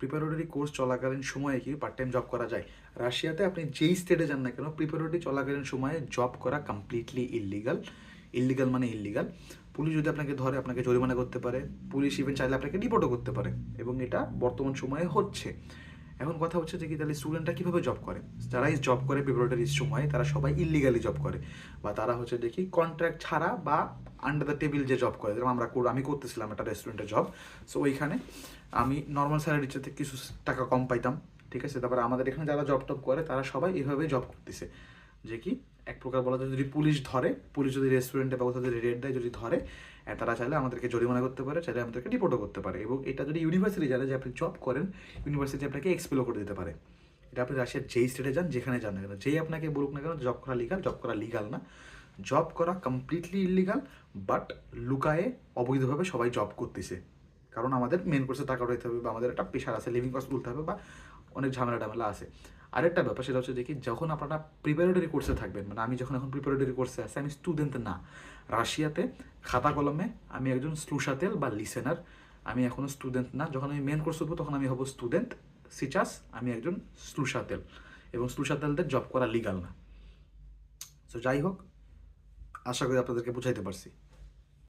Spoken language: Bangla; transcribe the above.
প্রিপারেটরি কোর্স চলাকালীন সময়ে কি পার্ট টাইম জব করা যায়? রাশিয়াতে আপনি যেই স্টেটে যান না কেন প্রিপারেটরি চলাকালীন সময়ে জব করা কমপ্লিটলি ইলিগাল ইলিগাল মানে ইলিগাল পুলিশ যদি আপনাকে ধরে, আপনাকে জরিমানা করতে পারে। পুলিশ ইভেন চাইলে আপনাকে রিপোর্টও করতে পারে। এবং এটা বর্তমান সময়ে হচ্ছে। এখন কথা হচ্ছে যে কি, তাহলে স্টুডেন্টরা কীভাবে জব করে? যারাই জব করে প্রিপারেটরির সময়, তারা সবাই ইলিগালি জব করে। বা তারা হচ্ছে দেখি কন্ট্রাক্ট ছাড়া বা আন্ডার দ্য টেবিল যে জব করে, যেরকম আমরা আমি করতেছিলাম একটা রেস্টুরেন্টে জব সো ওইখানে আমি নর্মাল স্যালারির চেয়ে কিছু টাকা কম পাইতাম, ঠিক আছে? তারপরে আমাদের এখানে যারা জব টব করে, তারা সবাই এইভাবে জব করতেছে। যে কি, এক প্রকার বলা যায়, যদি পুলিশ ধরে, পুলিশ যদি রেস্টুরেন্টে বা কোথাও যদি রেড দেয়, যদি ধরে তারা চাইলে আমাদেরকে জরিমানা করতে পারে, চাইলে আমাদেরকে রিপোর্টও করতে পারে এবং এটা যদি ইউনিভার্সিটি জানে যে আপনি জব করেন ইউনিভার্সিটি আপনাকে এক্সপ্লো করে দিতে পারে। এটা আপনি রাশিয়ার যেই স্টেটে যান, যেখানে যান না কেন, যেই আপনাকে বলুক না কেন জব করা লিগাল জব করা লিগাল না। জব করা কমপ্লিটলি ইলিগাল বাট লুকায়ে অবৈধভাবে সবাই জব করতেছে। কারণ আমাদের মেন কোর্সে টাকা উঠাইতে হবে বা আমাদের একটা পেশার আছে লিভিং কস্ট তুলতে হবে বা অনেক ঝামেলা টামেলা আছে। আরেকটা ব্যাপার সেটা হচ্ছে দেখি যখন আপনারা প্রিপারেটরি কোর্সে থাকবেন মানে আমি যখন এখন প্রিপারেটরি কোর্সে আছি, আমি স্টুডেন্ট না। রাশিয়াতে খাতা কলমে আমি একজন স্লুশাতেল বা লিসেনার, আমি এখনও স্টুডেন্ট না। যখন আমি মেন কোর্স উঠবো, তখন আমি হব স্টুডেন্ট সিচাস, আমি একজন স্লুশাতেল এবং স্লুশাতেলদের জব করা লিগাল না। সো যাই হোক আশা করি আপনাদেরকে বুঝাইতে পারছি।